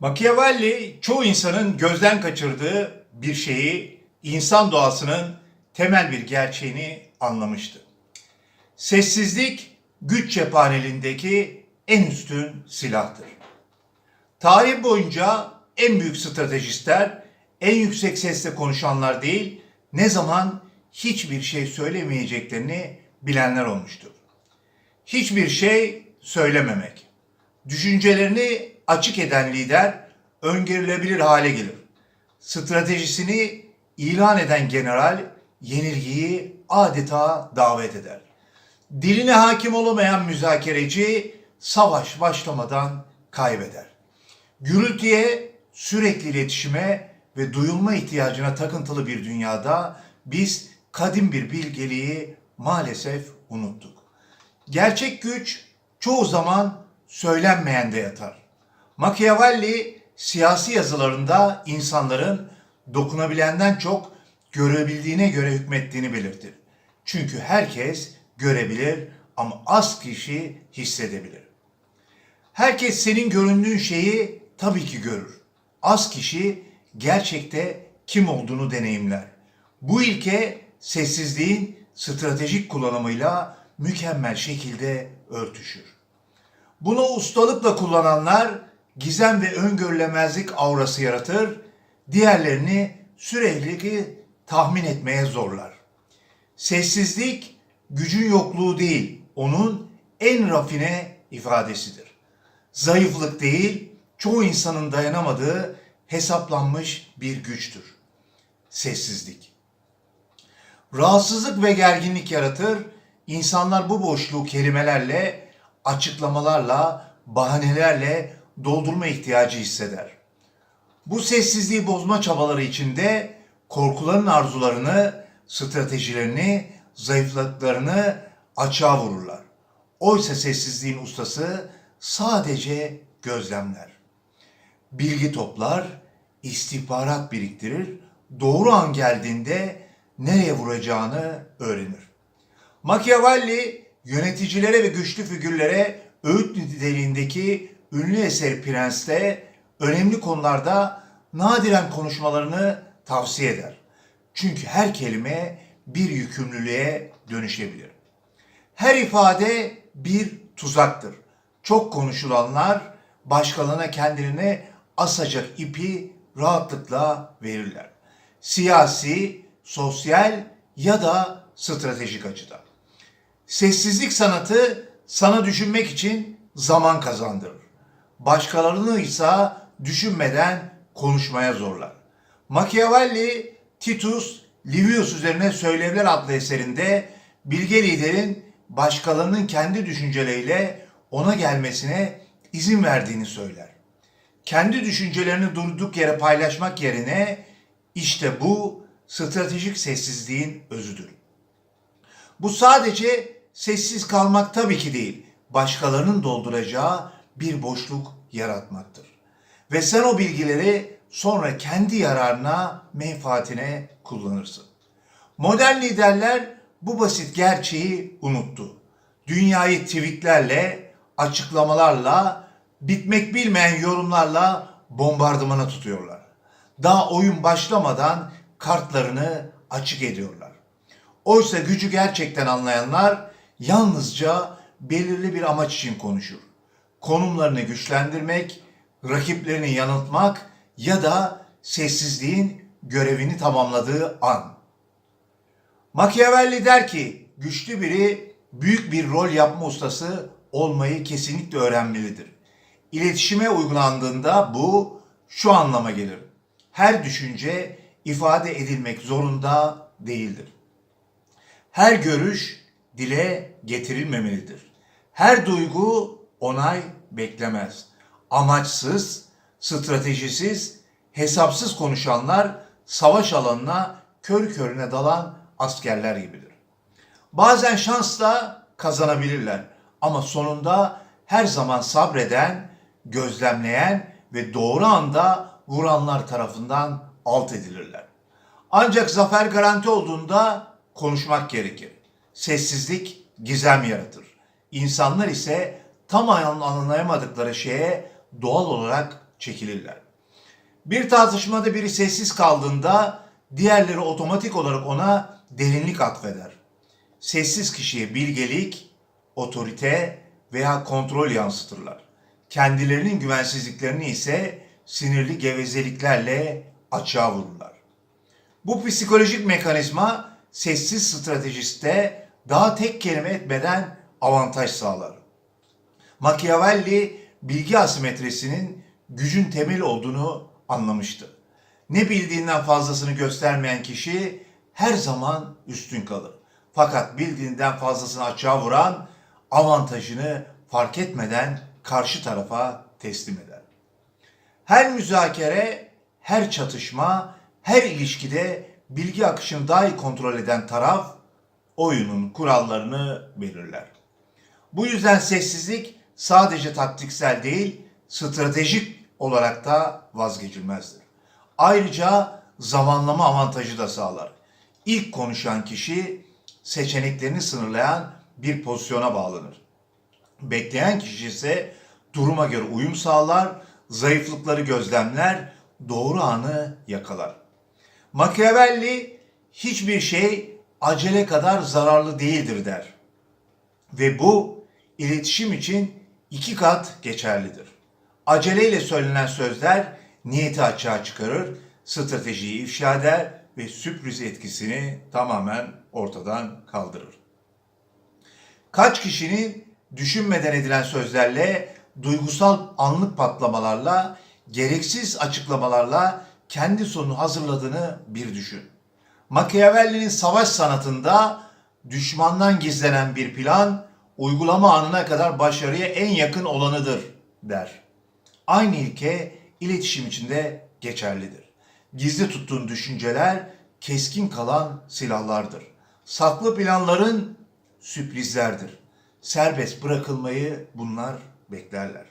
Machiavelli çoğu insanın gözden kaçırdığı bir şeyi, insan doğasının temel bir gerçeğini anlamıştı. Sessizlik güç cephanelindeki en üstün silahtır. Tarih boyunca en büyük stratejistler, en yüksek sesle konuşanlar değil, ne zaman hiçbir şey söylemeyeceklerini bilenler olmuştur. Hiçbir şey söylememek. Düşüncelerini açık eden lider öngörülebilir hale gelir. Stratejisini ilan eden general yenilgiyi adeta davet eder. Diline hakim olamayan müzakereci savaş başlamadan kaybeder. Gürültüye, sürekli iletişime ve duyulma ihtiyacına takıntılı bir dünyada biz kadim bir bilgeliği maalesef unuttuk. Gerçek güç çoğu zaman söylenmeyende yatar. Machiavelli siyasi yazılarında insanların dokunabilenden çok görebildiğine göre hükmettiğini belirtir. Çünkü herkes görebilir ama az kişi hissedebilir. Herkes senin göründüğün şeyi tabii ki görür. Az kişi gerçekte kim olduğunu deneyimler. Bu ilke sessizliğin stratejik kullanımıyla mükemmel şekilde örtüşür. Bunu ustalıkla kullananlar gizem ve öngörülemezlik aurası yaratır, diğerlerini sürekli tahmin etmeye zorlar. Sessizlik gücün yokluğu değil, onun en rafine ifadesidir. Zayıflık değil, çoğu insanın dayanamadığı hesaplanmış bir güçtür. Sessizlik. Rahatsızlık ve gerginlik yaratır. İnsanlar bu boşluğu kelimelerle, açıklamalarla, bahanelerle doldurma ihtiyacı hisseder. Bu sessizliği bozma çabaları içinde korkuların arzularını, stratejilerini, zayıflıklarını açığa vururlar. Oysa sessizliğin ustası sadece gözlemler. Bilgi toplar, istihbarat biriktirir, doğru an geldiğinde nereye vuracağını öğrenir. Machiavelli yöneticilere ve güçlü figürlere öğüt niteliğindeki ünlü eser Prens'te önemli konularda nadiren konuşmalarını tavsiye eder. Çünkü her kelime bir yükümlülüğe dönüşebilir. Her ifade bir tuzaktır. Çok konuşulanlar başkalarına kendilerine asacak ipi rahatlıkla verirler. Siyasi, sosyal ya da stratejik açıdan. Sessizlik sanatı sana düşünmek için zaman kazandırır. Başkalarını ise düşünmeden konuşmaya zorlar. Machiavelli, Titus, Livius üzerine Söylevler adlı eserinde bilge liderin başkalarının kendi düşünceleriyle ona gelmesine izin verdiğini söyler. Kendi düşüncelerini durduk yere paylaşmak yerine işte bu stratejik sessizliğin özüdür. Bu sadece sessiz kalmak tabii ki değil, başkalarının dolduracağı bir boşluk yaratmaktır. Ve sen o bilgileri sonra kendi yararına, menfaatine kullanırsın. Modern liderler bu basit gerçeği unuttu. Dünyayı tweetlerle, açıklamalarla, bitmek bilmeyen yorumlarla bombardımana tutuyorlar. Daha oyun başlamadan kartlarını açık ediyorlar. Oysa gücü gerçekten anlayanlar yalnızca belirli bir amaç için konuşur. Konumlarını güçlendirmek, rakiplerini yanıltmak ya da sessizliğin görevini tamamladığı an. Machiavelli der ki güçlü biri büyük bir rol yapma ustası olmayı kesinlikle öğrenmelidir. İletişime uygulandığında bu şu anlama gelir. Her düşünce ifade edilmek zorunda değildir. Her görüş dile getirilmemelidir. Her duygu onay beklemez. Amaçsız, stratejisiz, hesapsız konuşanlar savaş alanına kör körüne dalan askerler gibidir. Bazen şansla kazanabilirler ama sonunda her zaman sabreden, gözlemleyen ve doğru anda vuranlar tarafından alt edilirler. Ancak zafer garanti olduğunda konuşmak gerekir. Sessizlik gizem yaratır. İnsanlar ise tam anlayamadıkları şeye doğal olarak çekilirler. Bir tartışmada biri sessiz kaldığında diğerleri otomatik olarak ona derinlik atfeder. Sessiz kişiye bilgelik, otorite veya kontrol yansıtırlar. Kendilerinin güvensizliklerini ise sinirli gevezeliklerle açığa vururlar. Bu psikolojik mekanizma sessiz stratejiste daha tek kelime etmeden avantaj sağlar. Machiavelli bilgi asimetrisinin gücün temeli olduğunu anlamıştı. Ne bildiğinden fazlasını göstermeyen kişi her zaman üstün kalır. Fakat bildiğinden fazlasını açığa vuran avantajını fark etmeden karşı tarafa teslim eder. Her müzakere, her çatışma, her ilişkide bilgi akışını daha iyi kontrol eden taraf oyunun kurallarını belirler. Bu yüzden sessizlik sadece taktiksel değil, stratejik olarak da vazgeçilmezdir. Ayrıca zamanlama avantajı da sağlar. İlk konuşan kişi seçeneklerini sınırlayan bir pozisyona bağlanır. Bekleyen kişi ise duruma göre uyum sağlar, zayıflıkları gözlemler, doğru anı yakalar. Machiavelli hiçbir şey acele kadar zararlı değildir der. Ve bu iletişim için iki kat geçerlidir. Aceleyle söylenen sözler niyeti açığa çıkarır, stratejiyi ifşa eder ve sürpriz etkisini tamamen ortadan kaldırır. Kaç kişinin düşünmeden edilen sözlerle, duygusal anlık patlamalarla, gereksiz açıklamalarla kendi sonunu hazırladığını bir düşün. Machiavelli'nin savaş sanatında düşmandan gizlenen bir plan uygulama anına kadar başarıya en yakın olanıdır der. Aynı ilke iletişim içinde geçerlidir. Gizli tuttuğun düşünceler keskin kalan silahlardır. Saklı planların sürprizlerdir. Serbest bırakılmayı bunlar beklerler.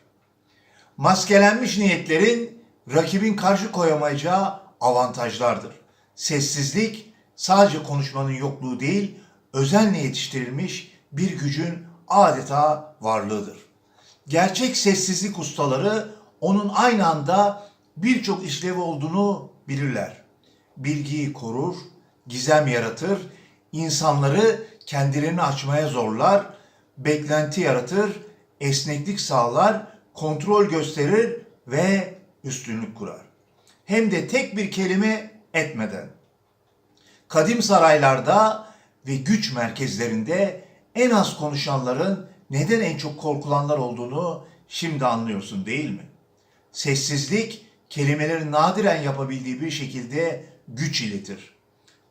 Maskelenmiş niyetlerin rakibin karşı koyamayacağı avantajlardır. Sessizlik sadece konuşmanın yokluğu değil, özenle yetiştirilmiş bir gücün adeta varlığıdır. Gerçek sessizlik ustaları onun aynı anda birçok işlevi olduğunu bilirler. Bilgiyi korur, gizem yaratır, insanları kendilerini açmaya zorlar, beklenti yaratır, esneklik sağlar, kontrol gösterir ve üstünlük kurar. Hem de tek bir kelime etmeden. Kadim saraylarda ve güç merkezlerinde en az konuşanların neden en çok korkulanlar olduğunu şimdi anlıyorsun değil mi? Sessizlik kelimelerin nadiren yapabildiği bir şekilde güç iletir.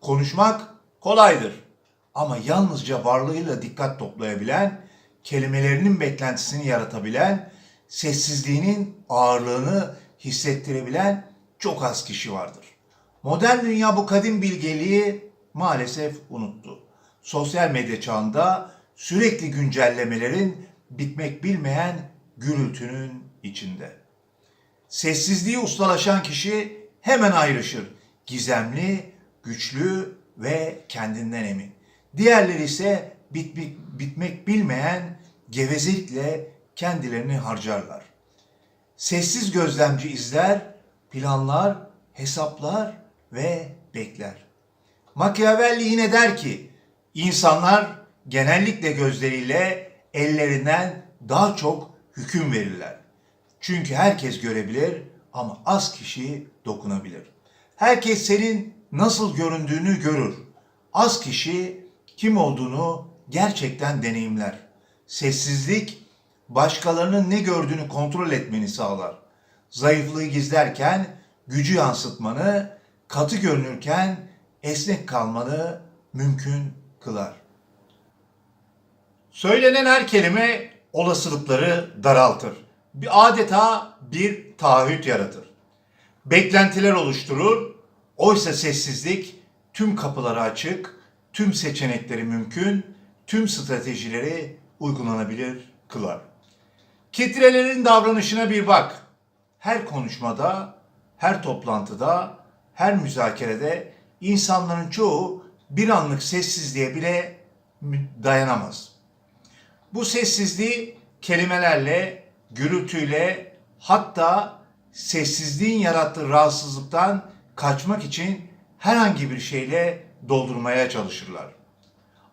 Konuşmak kolaydır ama yalnızca varlığıyla dikkat toplayabilen, kelimelerinin beklentisini yaratabilen, sessizliğinin ağırlığını hissettirebilen çok az kişi vardır. Modern dünya bu kadim bilgeliği maalesef unuttu. Sosyal medya çağında sürekli güncellemelerin bitmek bilmeyen gürültünün içinde. Sessizliği ustalaşan kişi hemen ayrışır. Gizemli, güçlü ve kendinden emin. Diğerleri ise bitmek, bitmek bilmeyen gevezelikle kendilerini harcarlar. Sessiz gözlemci izler, planlar, hesaplar ve bekler. Machiavelli yine der ki, insanlar genellikle gözleriyle ellerinden daha çok hüküm verirler. Çünkü herkes görebilir ama az kişi dokunabilir. Herkes senin nasıl göründüğünü görür. Az kişi kim olduğunu gerçekten deneyimler. Sessizlik başkalarının ne gördüğünü kontrol etmeni sağlar. Zayıflığı gizlerken gücü yansıtmanı, katı görünürken esnek kalmanı mümkün kılar. Söylenen her kelime olasılıkları daraltır. Bir adeta bir taahhüt yaratır. Beklentiler oluşturur. Oysa sessizlik tüm kapıları açık, tüm seçenekleri mümkün, tüm stratejileri uygulanabilir kılar. Kitlelerin davranışına bir bak. Her konuşmada, her toplantıda, her müzakerede insanların çoğu bir anlık sessizliğe bile dayanamaz. Bu sessizliği kelimelerle, gürültüyle hatta sessizliğin yarattığı rahatsızlıktan kaçmak için herhangi bir şeyle doldurmaya çalışırlar.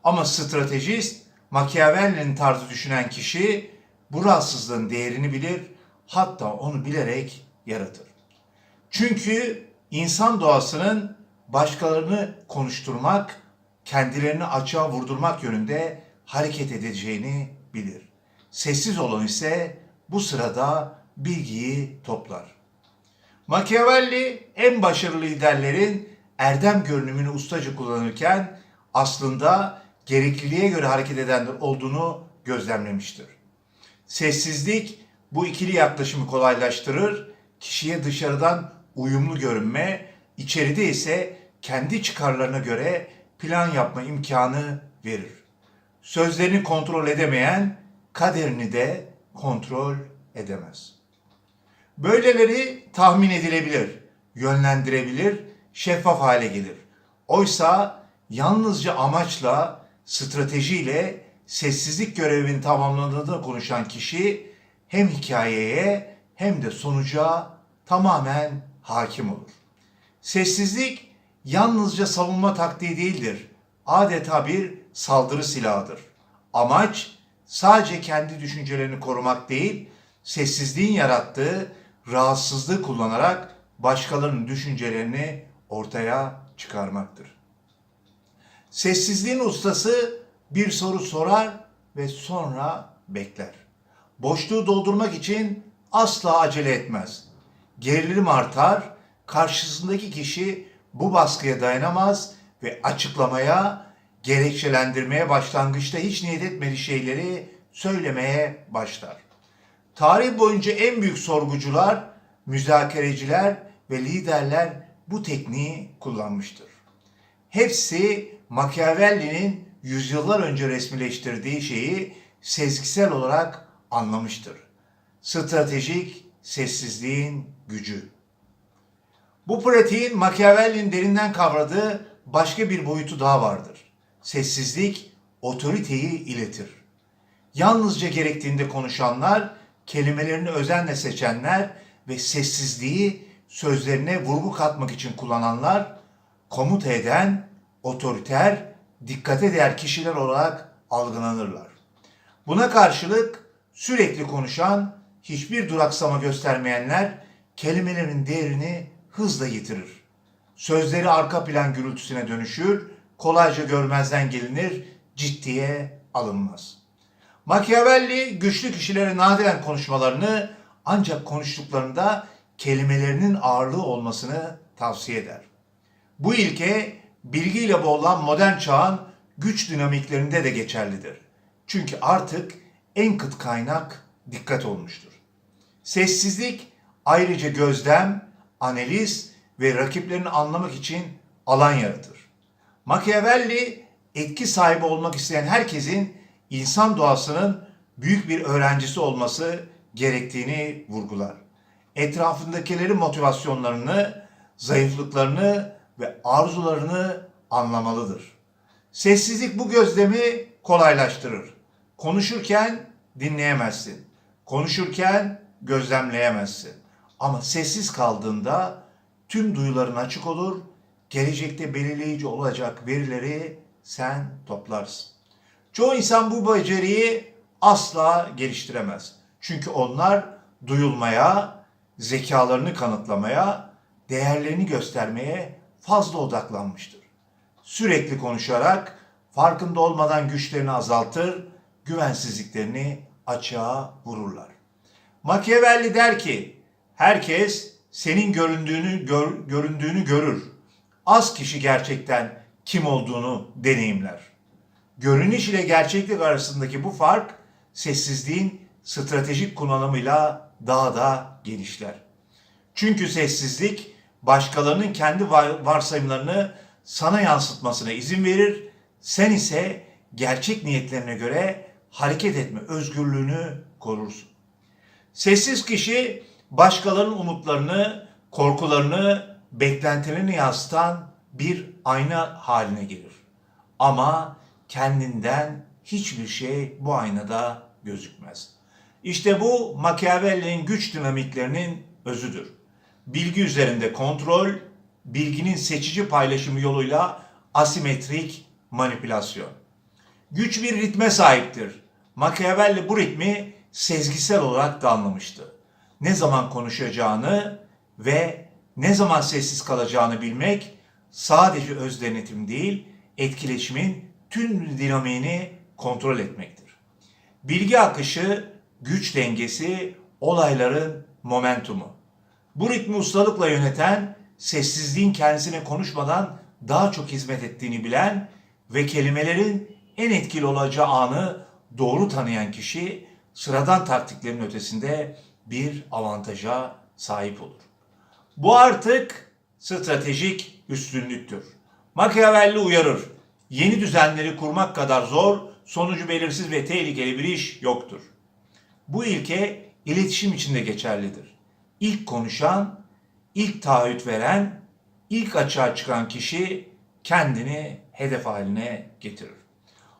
Ama stratejist, Machiavelli'nin tarzı düşünen kişi bu rahatsızlığın değerini bilir, hatta onu bilerek yaratır. Çünkü insan doğasının başkalarını konuşturmak, kendilerini açığa vurdurmak yönünde hareket edeceğini bilir. Sessiz olan ise bu sırada bilgiyi toplar. Machiavelli en başarılı liderlerin erdem görünümünü ustaca kullanırken aslında gerekliliğe göre hareket edenler olduğunu gözlemlemiştir. Sessizlik bu ikili yaklaşımı kolaylaştırır, kişiye dışarıdan uyumlu görünme, içeride ise kendi çıkarlarına göre plan yapma imkanı verir. Sözlerini kontrol edemeyen kaderini de kontrol edemez. Böyleleri tahmin edilebilir, yönlendirebilir, şeffaf hale gelir. Oysa yalnızca amaçla, stratejiyle sessizlik görevini tamamladığını konuşan kişi hem hikayeye hem de sonuca tamamen hakim olur. Sessizlik yalnızca savunma taktiği değildir. Adeta bir saldırı silahıdır. Amaç sadece kendi düşüncelerini korumak değil, sessizliğin yarattığı rahatsızlığı kullanarak başkalarının düşüncelerini ortaya çıkarmaktır. Sessizliğin ustası bir soru sorar ve sonra bekler. Boşluğu doldurmak için asla acele etmez. Gerilim artar, karşısındaki kişi bu baskıya dayanamaz ve açıklamaya, gerekçelendirmeye başlangıçta hiç niyet etmediği şeyleri söylemeye başlar. Tarih boyunca en büyük sorgucular, müzakereciler ve liderler bu tekniği kullanmıştır. Hepsi Machiavelli'nin yüzyıllar önce resmileştirdiği şeyi sezgisel olarak anlamıştır. Stratejik sessizliğin gücü. Bu pratiğin Machiavelli'nin derinden kavradığı başka bir boyutu daha vardır. Sessizlik otoriteyi iletir. Yalnızca gerektiğinde konuşanlar, kelimelerini özenle seçenler ve sessizliği sözlerine vurgu katmak için kullananlar, komuta eden, otoriter, dikkate değer kişiler olarak algılanırlar. Buna karşılık sürekli konuşan, hiçbir duraksama göstermeyenler kelimelerin değerini hızla yitirir. Sözleri arka plan gürültüsüne dönüşür, kolayca görmezden gelinir, ciddiye alınmaz. Machiavelli güçlü kişilerin nadiren konuşmalarını ancak konuştuklarında kelimelerinin ağırlığı olmasını tavsiye eder. Bu ilke bilgiyle boğulan modern çağın güç dinamiklerinde de geçerlidir. Çünkü artık en kıt kaynak dikkat olmuştur. Sessizlik ayrıca gözlem, analiz ve rakiplerini anlamak için alan yaratır. Machiavelli etki sahibi olmak isteyen herkesin insan doğasının büyük bir öğrencisi olması gerektiğini vurgular. Etrafındakilerin motivasyonlarını, zayıflıklarını ve arzularını anlamalıdır. Sessizlik bu gözlemi kolaylaştırır. Konuşurken dinleyemezsin. Konuşurken gözlemleyemezsin. Ama sessiz kaldığında tüm duyuların açık olur, gelecekte belirleyici olacak verileri sen toplarsın. Çoğu insan bu beceriyi asla geliştiremez. Çünkü onlar duyulmaya, zekalarını kanıtlamaya, değerlerini göstermeye fazla odaklanmıştır. Sürekli konuşarak farkında olmadan güçlerini azaltır, güvensizliklerini açığa vururlar. Machiavelli der ki, herkes senin göründüğünü gör, göründüğünü görür. Az kişi gerçekten kim olduğunu deneyimler. Görünüş ile gerçeklik arasındaki bu fark sessizliğin stratejik kullanımıyla daha da genişler. Çünkü sessizlik başkalarının kendi varsayımlarını sana yansıtmasına izin verir. Sen ise gerçek niyetlerine göre hareket etme özgürlüğünü korursun. Sessiz kişi başkalarının umutlarını, korkularını, beklentilerini yansıtan bir ayna haline gelir. Ama kendinden hiçbir şey bu aynada gözükmez. İşte bu Machiavelli'nin güç dinamiklerinin özüdür. Bilgi üzerinde kontrol, bilginin seçici paylaşımı yoluyla asimetrik manipülasyon. Güç bir ritme sahiptir. Machiavelli bu ritmi sezgisel olarak da anlamıştı. Ne zaman konuşacağını ve ne zaman sessiz kalacağını bilmek sadece öz denetim değil, etkileşimin tüm dinamiğini kontrol etmektir. Bilgi akışı, güç dengesi, olayların momentumu. Bu ritmi ustalıkla yöneten, sessizliğin kendisine konuşmadan daha çok hizmet ettiğini bilen ve kelimelerin en etkili olacağı anı doğru tanıyan kişi sıradan taktiklerin ötesinde bir avantaja sahip olur. Bu artık stratejik üstünlüktür. Machiavelli uyarır. Yeni düzenleri kurmak kadar zor, sonucu belirsiz ve tehlikeli bir iş yoktur. Bu ilke iletişim içinde geçerlidir. İlk konuşan, ilk taahhüt veren, ilk açığa çıkan kişi kendini hedef haline getirir.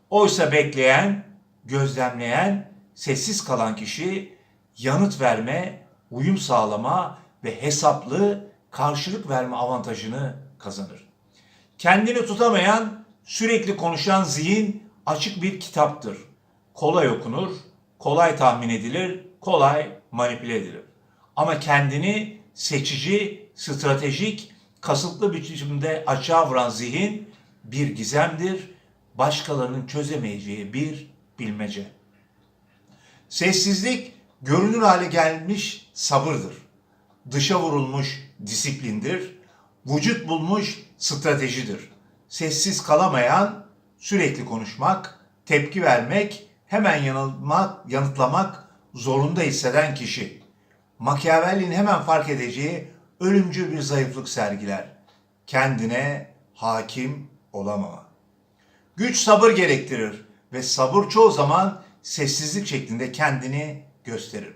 Oysa bekleyen, gözlemleyen, sessiz kalan kişi yanıt verme, uyum sağlama ve hesaplı karşılık verme avantajını kazanır. Kendini tutamayan, sürekli konuşan zihin açık bir kitaptır. Kolay okunur, kolay tahmin edilir, kolay manipüle edilir. Ama kendini seçici, stratejik, kasıtlı biçimde açığa vuran zihin bir gizemdir, başkalarının çözemeyeceği bir bilmece. Sessizlik görünür hale gelmiş sabırdır. Dışa vurulmuş disiplindir. Vücut bulmuş stratejidir. Sessiz kalamayan sürekli konuşmak, tepki vermek, hemen yanılmak, yanıtlamak zorunda hisseden kişi. Machiavelli'nin hemen fark edeceği ölümcül bir zayıflık sergiler. Kendine hakim olamama. Güç sabır gerektirir ve sabır çoğu zaman sessizlik şeklinde kendini gösterir.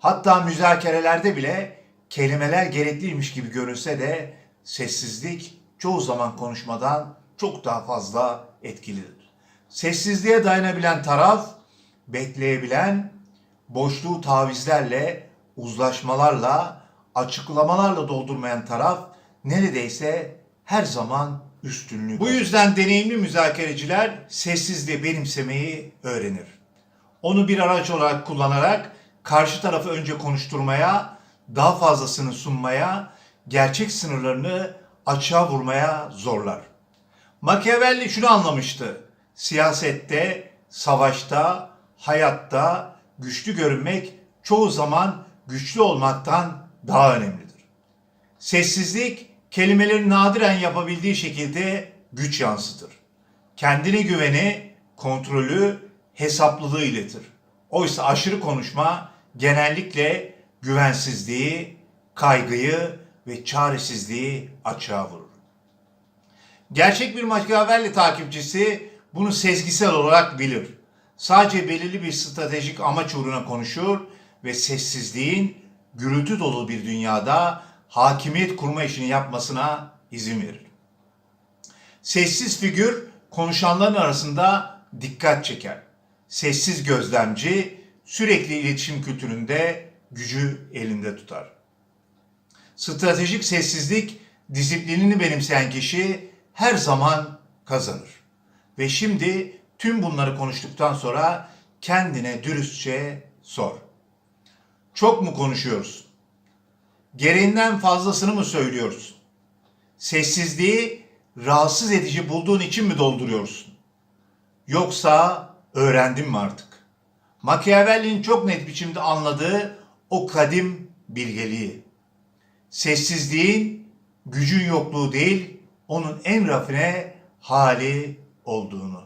Hatta müzakerelerde bile kelimeler gerekliymiş gibi görünse de sessizlik çoğu zaman konuşmadan çok daha fazla etkilidir. Sessizliğe dayanabilen taraf, bekleyebilen, boşluğu tavizlerle, uzlaşmalarla, açıklamalarla doldurmayan taraf neredeyse her zaman üstünlüğü. Bu yüzden deneyimli müzakereciler sessizliği benimsemeyi öğrenir. Onu bir araç olarak kullanarak karşı tarafı önce konuşturmaya, daha fazlasını sunmaya, gerçek sınırlarını açığa vurmaya zorlar. Machiavelli şunu anlamıştı. Siyasette, savaşta, hayatta güçlü görünmek çoğu zaman güçlü olmaktan daha önemlidir. Sessizlik kelimelerin nadiren yapabildiği şekilde güç yansıtır. Kendine güveni, kontrolü, hesaplılığı iletir. Oysa aşırı konuşma genellikle güvensizliği, kaygıyı ve çaresizliği açığa vurur. Gerçek bir Machiavelli takipçisi bunu sezgisel olarak bilir. Sadece belirli bir stratejik amaç uğruna konuşur ve sessizliğin gürültü dolu bir dünyada hakimiyet kurma işini yapmasına izin verir. Sessiz figür konuşanların arasında dikkat çeker. Sessiz gözlemci sürekli iletişim kültüründe gücü elinde tutar. Stratejik sessizlik disiplinini benimseyen kişi her zaman kazanır. Ve şimdi tüm bunları konuştuktan sonra kendine dürüstçe sor. Çok mu konuşuyoruz? Gereğinden fazlasını mı söylüyoruz? Sessizliği rahatsız edici bulduğun için mi dolduruyorsun? Yoksa öğrendin mi artık? Machiavelli'nin çok net biçimde anladığı o kadim bilgeliği. Sessizliğin gücün yokluğu değil, onun en rafine hali olduğunu.